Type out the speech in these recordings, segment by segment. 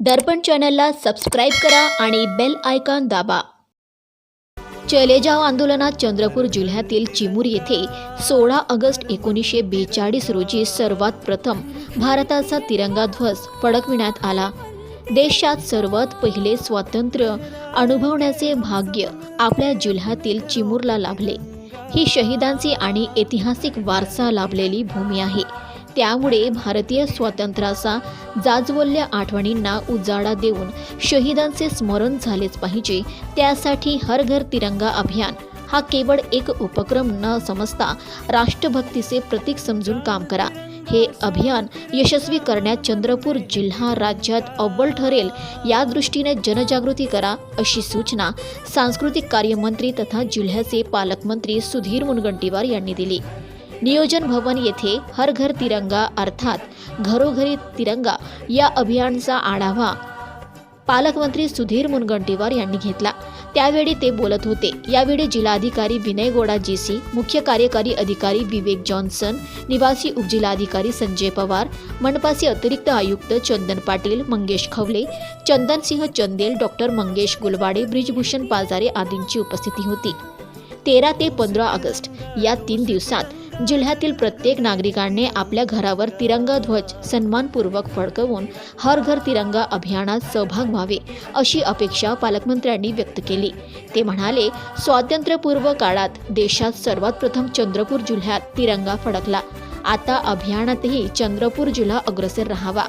दर्पण चॅनलला सबस्क्राईब करा आणि बेल आयकॉन दाबा. चले जाव आंदोलनात चंद्रपूर जिल्ह्यातील चिमूर येथे सोळा ऑगस्ट एकोणीसशे बेचाळीस रोजी सर्वात प्रथम भारताचा तिरंगा ध्वज फडकविण्यात आला. देशात सर्वात पहिले स्वातंत्र्य अनुभवण्याचे भाग्य आपल्या जिल्ह्यातील चिमूरला लाभले ही शहीदांची आणि ऐतिहासिक वारसा लाभलेली भूमी आहे. त्यामुळे भारतीय स्वातंत्र्याचा जाजवल्या आठवणींना उजाळा देऊन शहीदांचे स्मरण झालेच पाहिजे. त्यासाठी हर घर तिरंगा अभियान. हा केवळ एक उपक्रम न समजता राष्ट्रभक्तीचे प्रतीक समजून काम करा. हे अभियान यशस्वी करण्यात चंद्रपूर जिल्हा राज्यात अव्वल ठरेल. या दृष्टीने जनजागृती करा अशी सूचना सांस्कृतिक कार्यमंत्री तथा जिल्ह्याचे पालकमंत्री सुधीर मुनगंटीवार यांनी दिली. नियोजन भवन येथे हर घर तिरंगा अर्थात घरोघरी तिरंगा या अभियानचा आढावा पालकमंत्री सुधीर मुनगंटीवार यांनी घेतला. त्यावेळी ते बोलत होते. यावेळी जिल्हाधिकारी विनय गोडा जीसी मुख्य कार्यकारी अधिकारी विवेक जॉन्सन निवासी उपजिल्हाधिकारी संजय पवार मनपाचे अतिरिक्त आयुक्त चंदन पाटील मंगेश खवले चंदनसिंह चंदेल डॉक्टर मंगेश गुलवाडे ब्रिजभूषण पाजारे आदींची उपस्थिती होती. तेरा ते पंधरा ऑगस्ट या तीन दिवसात जिल्ह्यातील प्रत्येक नागरिकांनी आपल्या घरावर तिरंगा ध्वज सन्मानपूर्वक फडकवून हर घर तिरंगा अभियानात सहभाग व्हावे अशी अपेक्षा पालकमंत्र्यांनी व्यक्त केली. ते म्हणाले स्वातंत्र्यपूर्व काळात देशात सर्वात प्रथम चंद्रपूर जिल्ह्यात तिरंगा फडकला. आता अभियानातही चंद्रपूर जिल्हा अग्रसर राहावा.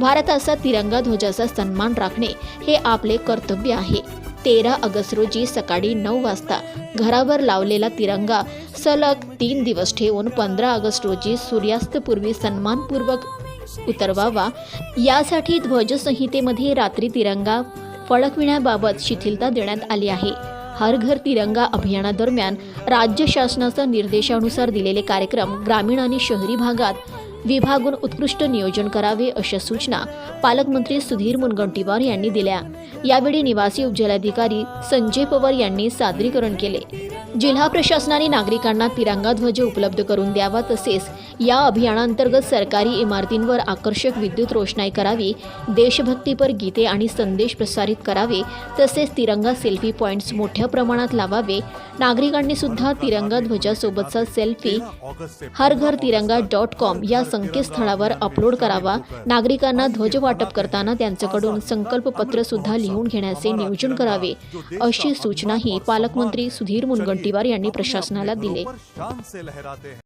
भारताचा तिरंगा ध्वजाचा सन्मान राखणे हे आपले कर्तव्य आहे. तेरा ऑगस्ट रोजी सकाळी नऊ वाजता घरावर लावलेला तिरंगा सलग तीन दिवस ठेवून पंधरा ऑगस्ट रोजी सूर्यास्तपूर्वी सन्मानपूर्वक उतरवावा. यासाठी ध्वजसंहितेमध्ये रात्री तिरंगा फडकविण्याबाबत शिथिलता देण्यात आली आहे. हर घर तिरंगा अभियानादरम्यान राज्य शासनाच्या निर्देशानुसार दिलेले कार्यक्रम ग्रामीण आणि शहरी भागात विभागून उत्कृष्ट नियोजन करावे अशा सूचना पालकमंत्री सुधीर मुनगंटीवार यांनी दिल्या. यावेळी निवासी उपजिल्हाधिकारी संजय पवार यांनी सादरीकरण केले. जिल्हा प्रशासनाने नागरिकांना तिरंगा ध्वज उपलब्ध करून द्यावा तसेच या अभियानांतर्गत सरकारी इमारतींवर आकर्षक विद्युत रोषणाई करावी देशभक्तीपर गीते आणि संदेश प्रसारित करावे तसेच तिरंगा सेल्फी पॉईंट्स मोठ्या प्रमाणात लावावे. नागरिकांनी सुद्धा तिरंगा ध्वजासोबतचा सेल्फी हर घर तिरंगा डॉट कॉम या संकेतस्थळावर अपलोड करावा. नागरिकांना ध्वज वाटप करताना त्यांच्याकडून संकल्पपत्र सुद्धा लिहून घेण्याचे नियोजन करावे. अशी सूचनाही पालकमंत्री सुधीर मुनगंटीवार यांनी प्रशासनाला दिले.